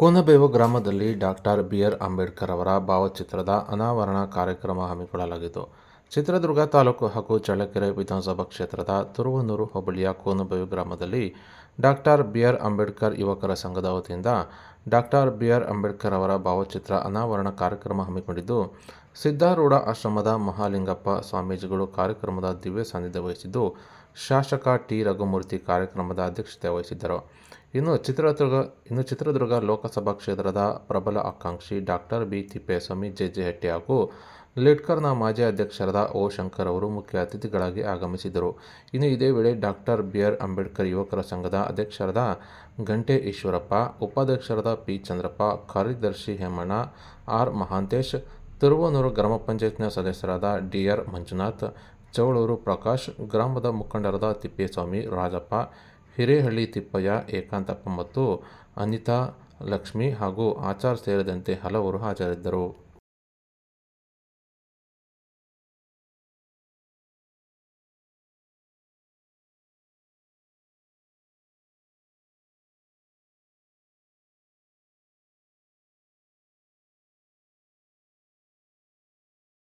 ಕೋನಬೇವು ಗ್ರಾಮದಲ್ಲಿ doctor B R Ambedkar ಅವರ ಭಾವಚಿತ್ರದ ಅನಾವರಣ ಕಾರ್ಯಕ್ರಮ ಹಮ್ಮಿಕೊಳ್ಳಲಾಗಿತ್ತು. ಚಿತ್ರದುರ್ಗ ತಾಲೂಕು ಹಾಗೂ ಚಳ್ಳಕೆರೆ ವಿಧಾನಸಭಾ ಕ್ಷೇತ್ರದ ತುರುವನೂರು ಹೋಬಳಿಯ ಕೋನಬೇವು ಗ್ರಾಮದಲ್ಲಿ ಡಾಕ್ಟರ್ ಬಿ ಆರ್ ಅಂಬೇಡ್ಕರ್ ಯುವಕರ ಸಂಘದ ವತಿಯಿಂದ ಡಾಕ್ಟರ್ ಬಿ ಆರ್ ಅಂಬೇಡ್ಕರ್ ಅವರ ಭಾವಚಿತ್ರ ಅನಾವರಣ ಕಾರ್ಯಕ್ರಮ ಹಮ್ಮಿಕೊಂಡಿದ್ದು ಸಿದ್ಧಾರೂಢ ಆಶ್ರಮದ ಮಹಾಲಿಂಗಪ್ಪ ಸ್ವಾಮೀಜಿಗಳು ಕಾರ್ಯಕ್ರಮದ ದಿವ್ಯ ಸಾನ್ನಿಧ್ಯ ವಹಿಸಿದ್ದು, ಶಾಸಕ ಟಿ ರಘುಮೂರ್ತಿ ಕಾರ್ಯಕ್ರಮದ ಅಧ್ಯಕ್ಷತೆ ವಹಿಸಿದ್ದರು. ಇನ್ನು ಚಿತ್ರದುರ್ಗ ಇನ್ನು ಚಿತ್ರದುರ್ಗ ಲೋಕಸಭಾ ಕ್ಷೇತ್ರದ ಪ್ರಬಲ ಆಕಾಂಕ್ಷಿ ಡಾಕ್ಟರ್ ಬಿ ತಿಪ್ಪೇಸ್ವಾಮಿ ಜೆಜೆಹಟ್ಟಿ ಹಾಗೂ ಲಿಡ್ಕರ್ನ ಮಾಜಿ ಅಧ್ಯಕ್ಷರಾದ ಓ ಶಂಕರ್ ಅವರು ಮುಖ್ಯ ಅತಿಥಿಗಳಾಗಿ ಆಗಮಿಸಿದರು ಇನ್ನು ಇದೇ ವೇಳೆ ಡಾಕ್ಟರ್ ಬಿ ಆರ್ ಅಂಬೇಡ್ಕರ್ ಯುವಕರ ಸಂಘದ ಅಧ್ಯಕ್ಷರಾದ ಗಂಟೆ ಈಶ್ವರಪ್ಪ, ಉಪಾಧ್ಯಕ್ಷರಾದ ಪಿ. ಚಂದ್ರಪ್ಪ, ಕಾರ್ಯದರ್ಶಿ ಹೇಮಣ್ಣ, ಆರ್. ಮಹಾಂತೇಶ್, ತಿರುವನೂರು ಗ್ರಾಮ ಪಂಚಾಯತ್ನ ಸದಸ್ಯರಾದ ಡಿ ಆರ್ ಮಂಜುನಾಥ್, ಚೌಳೂರು ಪ್ರಕಾಶ್, ಗ್ರಾಮದ ಮುಖಂಡರಾದ ತಿಪ್ಪೇಸ್ವಾಮಿ, ರಾಜಪ್ಪ, ಹಿರೇಹಳ್ಳಿ ತಿಪ್ಪಯ್ಯ, ಏಕಾಂತಪ್ಪ ಮತ್ತು ಅನಿತಾ ಲಕ್ಷ್ಮಿ ಹಾಗೂ ಆಚಾರ್ ಸೇರಿದಂತೆ ಹಲವರು ಹಾಜರಿದ್ದರು.